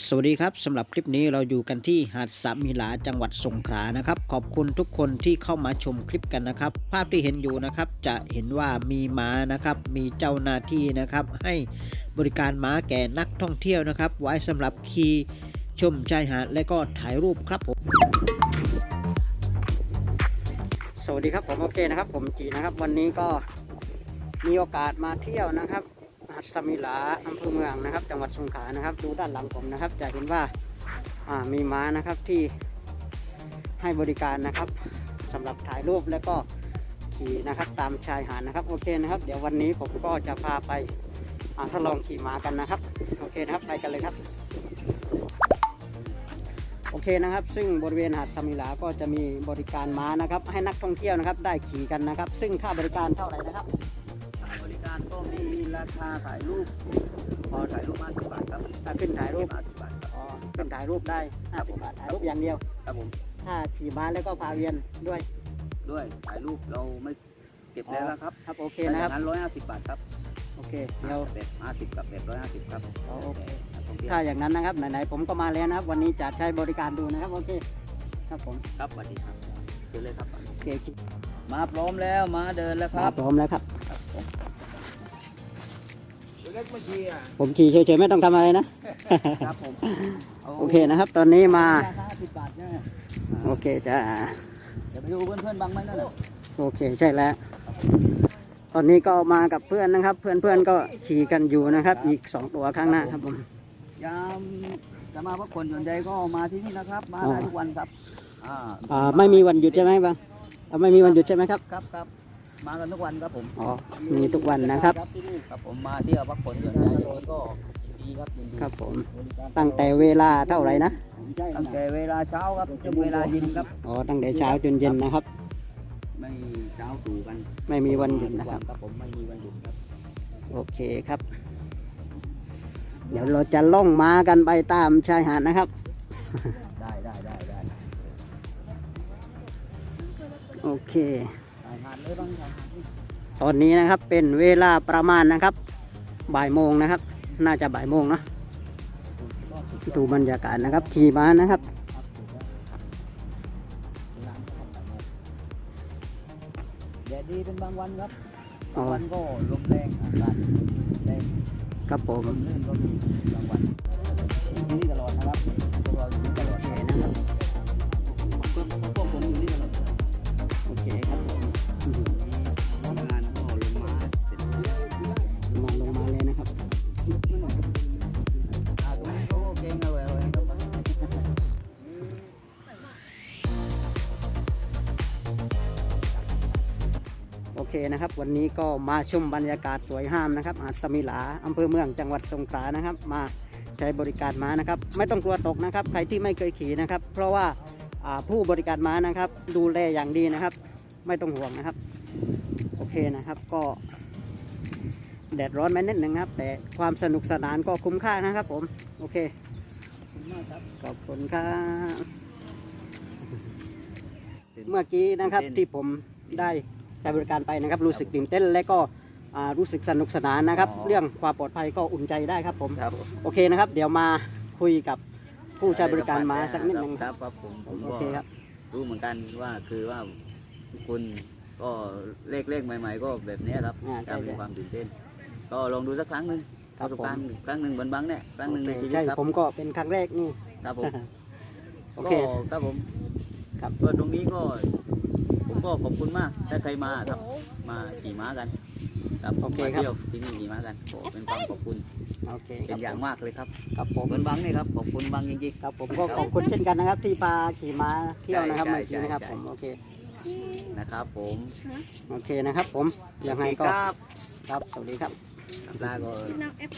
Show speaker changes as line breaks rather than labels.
สวัสดีครับสำหรับคลิปนี้เราอยู่กันที่หาดสามีหลาจังหวัดสงขลานะครับ ขอบคุณทุกคนที่เข้ามาชมคลิปกันนะครับ ภาพที่เห็นอยู่นะครับจะเห็นว่ามีม้านะครับ มีเจ้าหน้าที่นะครับ ให้บริการม้าแก่นักท่องเที่ยวนะครับ ไว้สำหรับขี่ชมชายหาดและก็ถ่ายรูปครับผมสวัสดีครับผมโอเคนะครับ ผมจีนะครับ วันนี้ก็มีโอกาสมาเที่ยวนะครับ ดสมิลาอำเภอเมืองนะครับ จังหวัดสงขลานะครับ ดูด้านหลังผมนะครับ จะเห็นว่าามีม้านะครับที่ให้บริการนะครับสำหรับถ่ายรูปและก็ขี่นะครับ ตามชายหาดนะครับโอเคนะครับ เดี๋ยววันนี้ผมก็จะพาไปาทดลองขี่ม้ากันนะครับ โอเคนะครับไปกันเลยครับ โอเคนะครับ ซึ่งบริเวณหาดสมิลาก็จะมีบริการม้านะครับ ให้นักท่องเที่ยวนะครับ ได้ขี่กันนะครับ ซึ่งค่าบริการเท่าไหร่นะครับ
ราคาถ่ายรูปพอถ่ายรูป50บาทครับ
ถ้าขึ้นถ่ายรูป
50บาทครับ
อ๋อขึ้นถ่ายรูปได้50บาทถ่ายรูปอย่างเดียว
ครับผม
ถ้าขี่ม้าแล้วก็พาเวียนด้วย
ด้วยถ่ายรูปเราไม่เก็บแล้วนะครับ
ครับโอเคนะครับ
ถ้าอย่างนั้น150บาทครับ
โอเคเดี๋ยว
แบบ50กับแบบ150ครับ
อ๋อโอเค
นักท่องเที่ยว
ถ้าอย่างนั้นนะครับ ไหนๆผมก็มาแล้วนะครับ วันนี้จะใช้บริการดูนะครับ โอเค ครับผม
ครับสวัสดีครับเชิญเลยครับ
โอเค
มาพร้อมแล้วมาเดินแล้วครับ
พร้อมแล้วครับ
เล็กเมื่อกี้อะ
ผมขี่เฉยๆไม่ต้องทำอะไรนะ
ครับผม
โอเคนะครับ ตอนนี้มา
ราคา10บาทเนี่ย
โอเคจ้า
เดี๋ยวไปดูเพื่อนๆบ้างไหมนั่นน่ะ
โอเคใช่แล้ว ตอนนี้ก็มากับเพื่อนนะครับ เพื่อนๆก็ขี่กันอยู่นะครับ อีกสองตัวข้างหน้าครับผม
ยามจะมาพักผ่อนหย่อนใจก็มาที่นี่นะครับ มาได้ทุกวันครับอ่า
อ่าไม่มีวันหยุดใช่ไหมบางอ่าไม่มีวันหยุดใช่ไหมครับ
ครับครับ มากันทุกวันครับผม
อ๋อมีทุกวันนะครับ
ที่นี่ครับผมมาเที่ยวพักผ่อนหย่อนใจก็ยินดีครับยินดี
ครับผมตั้งแต่เวลาเท่าไหร่นะ
ตั้งแต่เวลาเช้าครับจนเวลาเย็นครับ
อ๋อตั้งแต่เช้าจนเย็นนะครับ
ไม่เช้าตู่กัน
ไม่มีวันหยุดนะครับ
ครับผมไม่มีวันหยุดครับ
โอเคครับ เดี๋ยวเราจะล่องม้ากันไปตามชายหาดนะครับ
ได้ได้ได้ได้
โอเค
ถ่ายหาดเลยบ้างถ่ายหาดนี่
ตอนนี้นะครับเป็นเวลาประมาณนะครับบ่ายโมงนะครับ น่าจะบ่ายโมงเนอะ
ก็สุดยอด
ดูบรรยากาศนะครับขี่ม้านะครับ
ครับสุดยอดเวลาก็ทำแบบนี้แดดดีเป็นบางวันครับ
อ๋อ
บางวันก็ลมแรงอากาศแรง
ครับผม
ลมลื่นก็มีบางวัน
เคนะครับ วันนี้ก็มาชมบรรยากาศสวยงามนะครับหาดสมิลาอำเภอเมืองจังหวัดสงขลานะครับ มาใช้บริการม้านะครับ ไม่ต้องกลัวตกนะครับ ใครที่ไม่เคยขี่นะครับ เพราะว่าอ่าผู้บริการม้านะครับ ดูแลอย่างดีนะครับ ไม่ต้องห่วงนะครับ โอเคนะครับก็แดดร้อนไหมนิดหนึ่งครับ แต่ความสนุกสนานก็คุ้มค่านะครับ ผม โอเค
ขอบคุณมากครับ
ขอบคุณครับเมื่อกี้นะครับที่ผมได้ ใช้บริการไปนะครับ รู้สึกตื่นเต้นและก็อ่ารู้สึกสนุกสนานนะครับเรื่องความปลอดภัยก็อุ่นใจได้ครับผม
ครับ
โอเคนะครับ เดี๋ยวมาคุยกับผู้ใช้บริการมาสักนิดหนึง
ครับครับผมผม
โอ
ก็
เคครับ
รู้เหมือนกันว่าคือว่าคุณก็เลขเลขใหม่ ๆ ก็แบบเนี้ยครับ
อ่าใช่
ทำ
เล
มี
ย
ความตื่นเต้น ก็ลองดูสักครั้งหนึ่ง
ครับ
ประสบ
ผม
การณ์ครั้งหนึ่งบนบังเนี่ยครั้งหนึ่งใน
โอเค
ชีวิต
ใช่
ครับ
ผมก็เป็นครั้งแรกนี่
ครับผม
โอเค
ก็ครับผม
ครับ
ก็ตรงนี้ก็ ผมก็ขอบคุณมาก ถ้าใครมาครับ มาขี่ม้ากัน ครับ
โอเค
มา
ครับ
เที่ยวที่นี่ขี่ม้ากันโอ้เป็นความขอบคุณ
โอเคค
เป็
รับ
นอย่างมากเลยครับ
ครับผม
บนบังนี่ครับขอบคุณบังจริง
ครับผมก็ขอบคุณเช่นกันนะครับ ที่พาขี่ม้าเที่ยวนะครับ
ใช่
เมื่อกี้นะครับ
ใช่
ผมโอเค
ๆนะครับ ผม
โอเคนะครับ ผมยังไงก็
ครับ
ครับสวัสดีครับ
ลาก่อน
น้องแอป